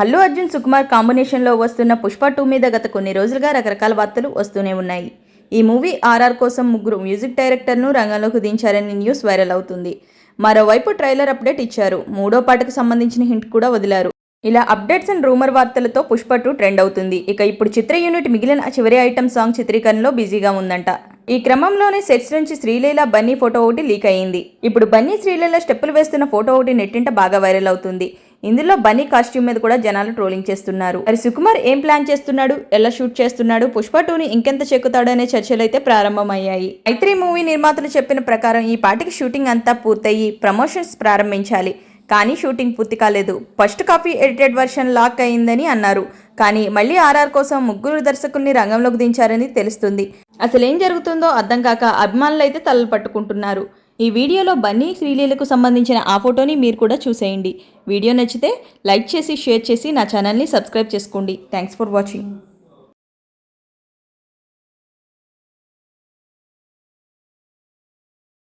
అల్లు అర్జున్ సుకుమార్ కాంబినేషన్లో వస్తున్న పుష్ప టూ మీద గత కొన్ని రోజులుగా రకరకాల వార్తలు వస్తూనే ఉన్నాయి. ఈ మూవీ ఆర్ఆర్ కోసం ముగ్గురు మ్యూజిక్ డైరెక్టర్ను రంగంలోకి దించారని న్యూస్ వైరల్ అవుతుంది. మరోవైపు ట్రైలర్ అప్డేట్ ఇచ్చారు. మూడో పాటకు సంబంధించిన హింట్ కూడా వదిలారు. ఇలా అప్డేట్స్ అండ్ రూమర్ వార్తలతో పుష్ప టూ ట్రెండ్ అవుతుంది. ఇక ఇప్పుడు చిత్ర యూనిట్ మిగిలిన చివరి ఐటమ్ సాంగ్ చిత్రీకరణలో బిజీగా ఉందంట. ఈ క్రమంలోనే సెట్స్ నుంచి శ్రీలీల బన్నీ ఫోటో ఒకటి లీక్ అయ్యింది. ఇప్పుడు బన్నీ శ్రీలీల స్టెప్పులు వేస్తున్న ఫోటో ఒకటి నెట్టింట బాగా వైరల్ అవుతుంది. ఇందులో బన్నీ కాస్ట్యూమ్ మీద కూడా జనాలు ట్రోలింగ్ చేస్తున్నారు. మరి సుకుమార్ ఏం ప్లాన్ చేస్తున్నాడు? ఎలా షూట్ చేస్తున్నాడు? పుష్ప టూని ఇంకెంత చెక్కుతాడు అనే చర్చలు అయితే ప్రారంభమయ్యాయి. మైత్రి మూవీ నిర్మాతలు చెప్పిన ప్రకారం ఈ పాటికి షూటింగ్ అంతా పూర్తయి ప్రమోషన్స్ ప్రారంభించాలి. కానీ షూటింగ్ పూర్తి కాలేదు. First copy edited version lock అయిందని అన్నారు. కానీ మళ్ళీ ఆర్ఆర్ కోసం ముగ్గురు దర్శకుల్ని రంగంలోకి దించారని తెలుస్తుంది. అసలు ఏం జరుగుతుందో అర్థం కాక అభిమానులు అయితే తలలు పట్టుకుంటున్నారు. ఈ వీడియోలో బన్నీ శ్రీలీలకు సంబంధించిన ఆ ఫోటోని మీరు కూడా చూసేయండి. వీడియో నచ్చితే లైక్ చేసి షేర్ చేసి నా ఛానల్ని సబ్స్క్రైబ్ చేసుకోండి. Thanks for watching